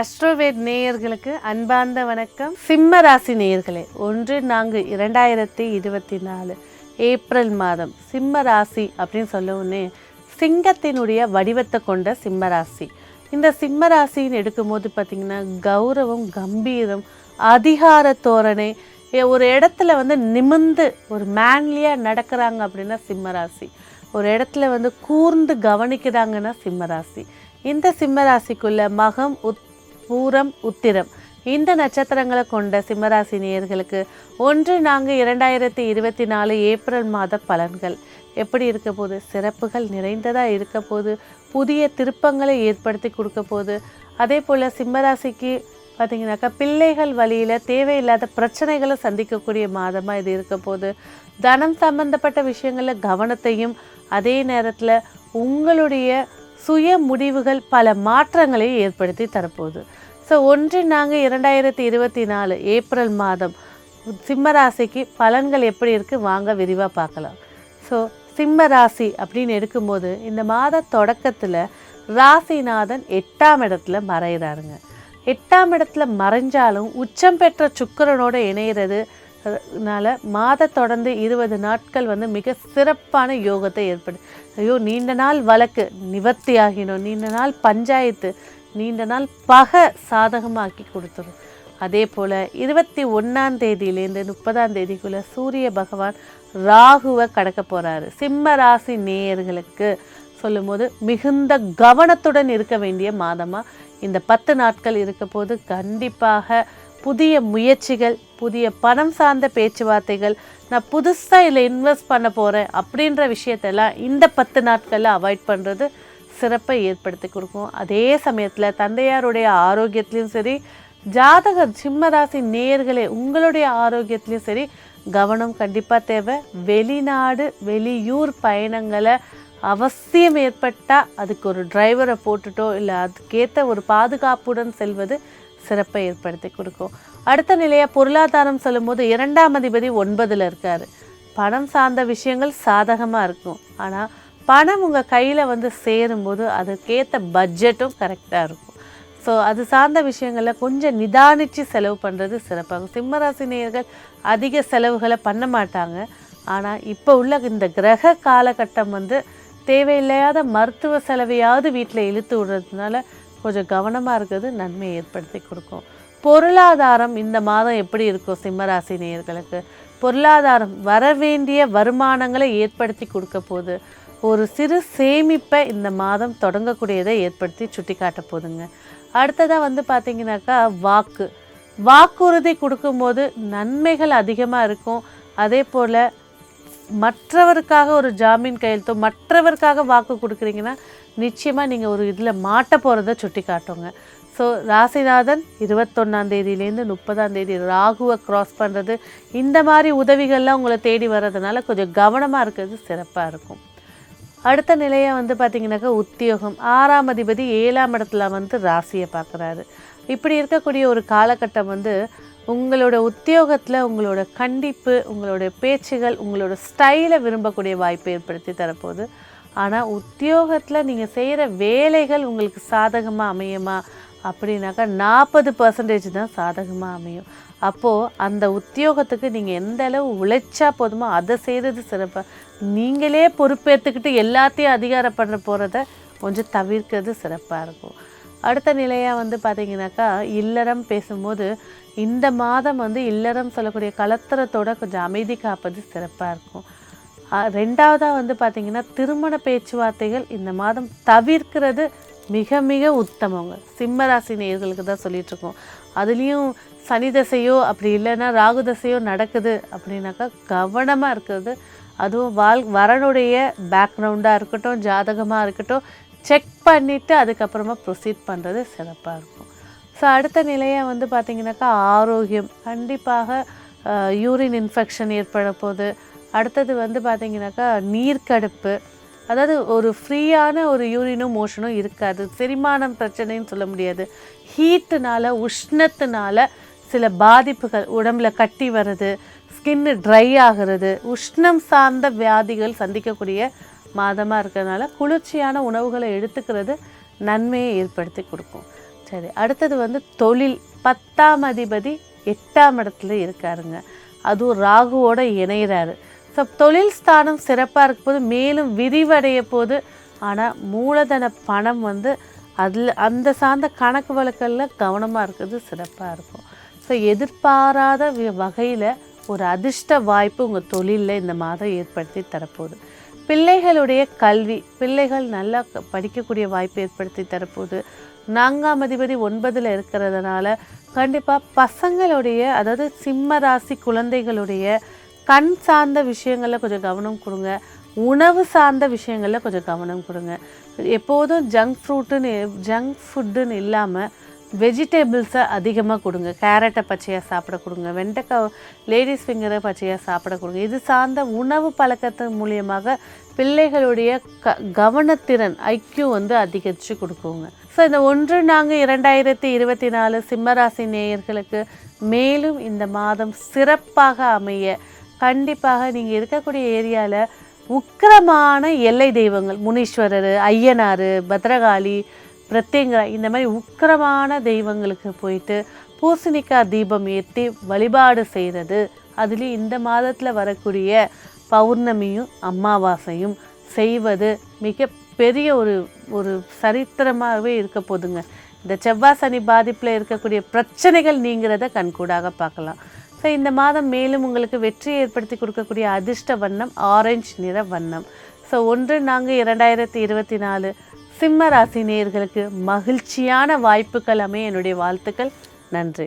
அஸ்ட்ரோவேட் நேயர்களுக்கு அன்பார்ந்த வணக்கம். சிம்ம ராசி நேயர்களே ஒன்று நான்கு இரண்டாயிரத்தி இருபத்தி நாலு ஏப்ரல் மாதம். சிம்ம ராசி அப்படின்னு சொல்ல உடனே சிங்கத்தினுடைய வடிவத்தை கொண்ட சிம்ம ராசி இந்த சிம்ம ராசின்னு எடுக்கும்போது பார்த்திங்கன்னா கௌரவம் கம்பீரம் அதிகார தோரணை ஒரு இடத்துல வந்து நிமிர்ந்து ஒரு மேன்லியாக நடக்கிறாங்க அப்படின்னா சிம்ம ராசி ஒரு இடத்துல வந்து கூர்ந்து கவனிக்கிறாங்கன்னா சிம்ம ராசி இந்த சிம்மராசிக்குள்ள மகம் உத் பூரம் உத்திரம். இந்த நட்சத்திரங்களை கொண்ட சிம்மராசி நேயர்களுக்கு ஒன்று நான்கு இரண்டாயிரத்தி இருபத்தி நாலு ஏப்ரல் மாத பலன்கள். எப்படி இருக்க போது சிறப்புகள் நிறைந்ததாக இருக்க போது புதிய திருப்பங்களை ஏற்படுத்தி கொடுக்க போது அதே போல் சிம்மராசிக்கு பார்த்தீங்கன்னாக்கா பிள்ளைகள் வழியில் தேவையில்லாத பிரச்சனைகளை சந்திக்கக்கூடிய மாதமாக இது இருக்க போது தனம் சம்பந்தப்பட்ட விஷயங்களில் கவனத்தையும் அதே நேரத்தில் உங்களுடைய சுய முடிவுகள் பல மாற்றங்களை ஏற்படுத்தி தரப்போகுது. ஸோ ஒன்று நாங்கள் இரண்டாயிரத்தி இருபத்தி நாலு ஏப்ரல் மாதம் சிம்மராசிக்கு பலன்கள் எப்படி இருக்குது வாங்க விரிவாக பார்க்கலாம். ஸோ சிம்ம ராசி அப்படின்னு எடுக்கும்போது இந்த மாத தொடக்கத்தில் ராசிநாதன் எட்டாம் இடத்துல மறைகிறாருங்க எட்டாம் இடத்துல மறைஞ்சாலும் உச்சம் பெற்ற சுக்கிரனோட இணையிறது அதனால் மாத தொடர்ந்து இருபது நாட்கள் வந்து மிக சிறப்பான யோகத்தை ஏற்படு ஐயோ நீண்ட நாள் வழக்கு நிவர்த்தி ஆகினோம் நீண்ட நாள் பஞ்சாயத்து நீண்ட நாள் பகை சாதகமாக்கி கொடுத்துரும். அதே போல் இருபத்தி ஒன்றாம் தேதியிலேருந்து முப்பதாம் தேதிக்குள்ளே சூரிய பகவான் ராகுவை கடக்க போகிறாரு சிம்ம ராசி நேயர்களுக்கு சொல்லும்போது மிகுந்த கவனத்துடன் இருக்க வேண்டிய மாதமாக இந்த பத்து நாட்கள் இருக்க போது கண்டிப்பாக புதிய முயற்சிகள் புதிய பணம் சார்ந்த பேச்சுவார்த்தைகள் நான் புதுசாக இதில் இன்வெஸ்ட் பண்ண போகிறேன் அப்படின்ற விஷயத்தெல்லாம் இந்த பத்து நாட்களில் அவாய்ட் பண்ணுறது சிறப்பை ஏற்படுத்தி கொடுக்கும். அதே சமயத்தில் தந்தையாருடைய ஆரோக்கியத்துலேயும் சரி ஜாதக சிம்மராசி நேயர்களே உங்களுடைய ஆரோக்கியத்துலேயும் சரி கவனம் கண்டிப்பாக தேவை. வெளிநாடு வெளியூர் பயணங்களை அவசியம் ஏற்பட்டால் அதுக்கு ஒரு டிரைவரை போட்டுட்டோ இல்லை அதுக்கேற்ற ஒரு பாதுகாப்புடன் செல்வது சிறப்பை ஏற்படுத்தி கொடுக்கும். அடுத்த நிலையாக பொருளாதாரம் சொல்லும்போது இரண்டாம் அதிபதி ஒன்பதில் இருக்கார். பணம் சார்ந்த விஷயங்கள் சாதகமாக இருக்கும். ஆனால் பணம் உங்கள் கையில் வந்து சேரும்போது அதுக்கேற்ற பட்ஜெட்டும் கரெக்டாக இருக்கும். ஸோ அது சார்ந்த விஷயங்களில் கொஞ்சம் நிதானித்து செலவு பண்ணுறது சிறப்பாகும் சிம்மராசி நேயர்கள் அதிக செலவுகளை பண்ண மாட்டாங்க. ஆனால் இப்போ உள்ள இந்த கிரக காலகட்டம் வந்து தேவையில்லாத மருத்துவ செலவையாவது வீட்டில் இழுத்து விடுறதுனால கொஞ்சம் கவனமாக இருக்கிறது நன்மையை ஏற்படுத்தி கொடுக்கும். பொருளாதாரம் இந்த மாதம் எப்படி இருக்கும் சிம்மராசி நேயர்களுக்கு பொருளாதாரம் வரவேண்டிய வருமானங்களை ஏற்படுத்தி கொடுக்க போகுது. ஒரு சிறு சேமிப்பை இந்த மாதம் தொடங்கக்கூடியதை ஏற்படுத்தி சுட்டி காட்ட போகுதுங்க. அடுத்ததாக வந்து பார்த்தீங்கன்னாக்கா வாக்கு. வாக்குறுதி கொடுக்கும்போது நன்மைகள் அதிகமாக இருக்கும். அதே போல் மற்றவருக்காக ஒரு ஜாமீன் கையெழுத்தோ மற்றவருக்காக வாக்கு கொடுக்குறீங்கன்னா நிச்சயமாக நீங்கள் ஒரு இதில் மாட்ட போகிறத சுட்டி காட்டுங்க ஸோ ராசிநாதன் இருபத்தொன்னாம் தேதியிலேருந்து முப்பதாம் தேதி ராகுவை க்ராஸ் பண்ணுறது இந்த மாதிரி உதவிகள்லாம் உங்களை தேடி வர்றதுனால கொஞ்சம் கவனமாக இருக்கிறது சிறப்பாக இருக்கும். அடுத்த நிலையை வந்து பார்த்திங்கனாக்கா உத்தியோகம். ஆறாம் அதிபதி ஏழாம் இடத்துல வந்து ராசியை பார்க்குறாரு இப்படி இருக்கக்கூடிய ஒரு காலகட்டம் வந்து உங்களோட உத்தியோகத்தில் உங்களோட கண்டிப்பு உங்களோட பேச்சுகள் உங்களோட ஸ்டைலை விரும்பக்கூடிய வாய்ப்பை ஏற்படுத்தி தரப்போகுது. ஆனால் உத்தியோகத்தில் நீங்கள் செய்கிற வேலைகள் உங்களுக்கு சாதகமாக அமையுமா? அப்படின்னாக்கா நாற்பது பர்சன்டேஜ் தான் சாதகமாக அமையும். அப்போது அந்த உத்தியோகத்துக்கு நீங்கள் எந்த அளவு உழைச்சா போதுமோ அதை செய்கிறது சிறப்பாக நீங்களே பொறுப்பேற்றுக்கிட்டு எல்லாத்தையும் அதிகாரம் பண்ண போகிறத கொஞ்சம் தவிர்க்கிறது சிறப்பாக இருக்கும். அடுத்த நிலையாக வந்து பார்த்தீங்கன்னாக்கா இல்லறம் பேசும்போது இந்த மாதம் வந்து இல்லறம் சொல்லக்கூடிய கலத்தரத்தோட கொஞ்சம் அமைதி காப்பது சிறப்பாக இருக்கும். ரெண்டாவதாக வந்து பார்த்திங்கன்னா திருமண பேச்சுவார்த்தைகள் இந்த மாதம் தவிர்க்கிறது மிக மிக உத்தமங்க. சிம்மராசி நேர்களுக்கு தான் சொல்லிகிட்ருக்கோம் அதுலேயும் சனி தசையோ அப்படி இல்லைன்னா ராகு தசையோ நடக்குது அப்படின்னாக்கா கவனமாக இருக்கிறது. அதுவும் வாழ் வரனுடைய பேக்ரவுண்டாக இருக்கட்டும் ஜாதகமாக இருக்கட்டும் செக் பண்ணிவிட்டு அதுக்கப்புறமா ப்ரொசீட் பண்ணுறது சிறப்பாக இருக்கும். ஸோ அடுத்த நிலையாக வந்து பார்த்திங்கனாக்கா ஆரோக்கியம். கண்டிப்பாக யூரின் இன்ஃபெக்ஷன் ஏற்பட போது. அடுத்தது வந்து பார்த்திங்கனாக்கா நீர்க்கடுப்பு. அதாவது ஒரு ஃப்ரீயான ஒரு யூரினும் மோஷனும் இருக்காது. செரிமானம் பிரச்சனைன்னு சொல்ல முடியாது. ஹீட்டுனால உஷ்ணத்தினால சில பாதிப்புகள் உடம்புல கட்டி வர்றது ஸ்கின்னு ட்ரை ஆகிறது உஷ்ணம் சார்ந்த வியாதிகள் சந்திக்கக்கூடிய மாதமாக இருக்கிறதுனால குளிர்ச்சியான உணவுகளை எடுத்துக்கிறது நன்மையை ஏற்படுத்தி கொடுக்கும். சரி அடுத்தது வந்து தொழில். பத்தாம் அதிபதி எட்டாம் இடத்துல இருக்காருங்க. அதுவும் ராகுவோட இணைகிறாரு ஸோ தொழில் ஸ்தானம் சிறப்பாக இருக்கும்போது மேலும் விரிவடைய போது ஆனால் மூலதன பணம் வந்து அதில் அந்த சார்ந்த கணக்கு வழக்கல்ல கவனமாக இருக்கிறது சிறப்பாக இருக்கும். ஸோ எதிர்பாராத வகையில் ஒரு அதிர்ஷ்ட வாய்ப்பு உங்கள் தொழிலில் இந்த மாதம் ஏற்படுத்தி தரப்போகுது. பிள்ளைகளுடைய கல்வி பிள்ளைகள் நல்லா படிக்கக்கூடிய வாய்ப்பு ஏற்படுத்தி தரப்போகுது. நான்காம் அதிபதி ஒன்பதில் இருக்கிறதுனால கண்டிப்பாக பசங்களுடைய அதாவது சிம்ம ராசி குழந்தைகளுடைய கண் சார்ந்த விஷயங்களில் கொஞ்சம் கவனம் கொடுங்க. உணவு சார்ந்த விஷயங்களில் கொஞ்சம் கவனம் கொடுங்க. எப்போதும் ஜங்க் ஃப்ரூட்டுன்னு ஜங்க் ஃபுட்டுன்னு இல்லாமல் வெஜிடபிள்ஸை அதிகமாக கொடுங்க. கேரட்டை பச்சையாக சாப்பிட கொடுங்க. வெண்டைக்காய் லேடிஸ் ஃபிங்கரை பச்சையாக சாப்பிட கொடுங்க. இது சார்ந்த உணவு பழக்கத்தின் மூலியமாக பிள்ளைகளுடைய க கவனத்திறன் ஐக்கியூ வந்து அதிகரித்து கொடுக்குங்க. ஸோ இந்த ஒன்று நாங்கள் இரண்டாயிரத்தி இருபத்தி நாலு சிம்மராசி நேயர்களுக்கு மேலும் இந்த மாதம் சிறப்பாக அமைய கண்டிப்பாக நீங்கள் இருக்கக்கூடிய ஏரியாவில் உக்கிரமான எல்லை தெய்வங்கள். முனீஸ்வரர் ஐயனார் பத்ரகாளி பிரத்யங்கரா இந்த மாதிரி உக்கிரமான தெய்வங்களுக்கு போயிட்டு பூசணிக்காய் தீபம் ஏற்றி வழிபாடு செய்கிறது அதுலேயும் இந்த மாதத்தில் வரக்கூடிய பௌர்ணமியும் அமாவாசையும் செய்வது மிக பெரிய ஒரு ஒரு சரித்திரமாகவே இருக்க போதுங்க. இந்த செவ்வாய் சனி பாதிப்பில் இருக்கக்கூடிய பிரச்சனைகள் நீங்கிறத கண்கூடாக பார்க்கலாம். ஸோ இந்த மாதம் மேலும் உங்களுக்கு வெற்றி ஏற்படுத்தி கொடுக்கக்கூடிய அதிர்ஷ்ட வண்ணம் ஆரஞ்சு நிற வண்ணம். ஸோ ஒன்று நான்கு இரண்டாயிரத்தி இருபத்தி நாலு சிம்ம ராசி நேயர்களுக்கு மகிழ்ச்சியான வாய்ப்புகள் அமைய என்னுடைய வாழ்த்துக்கள். நன்றி.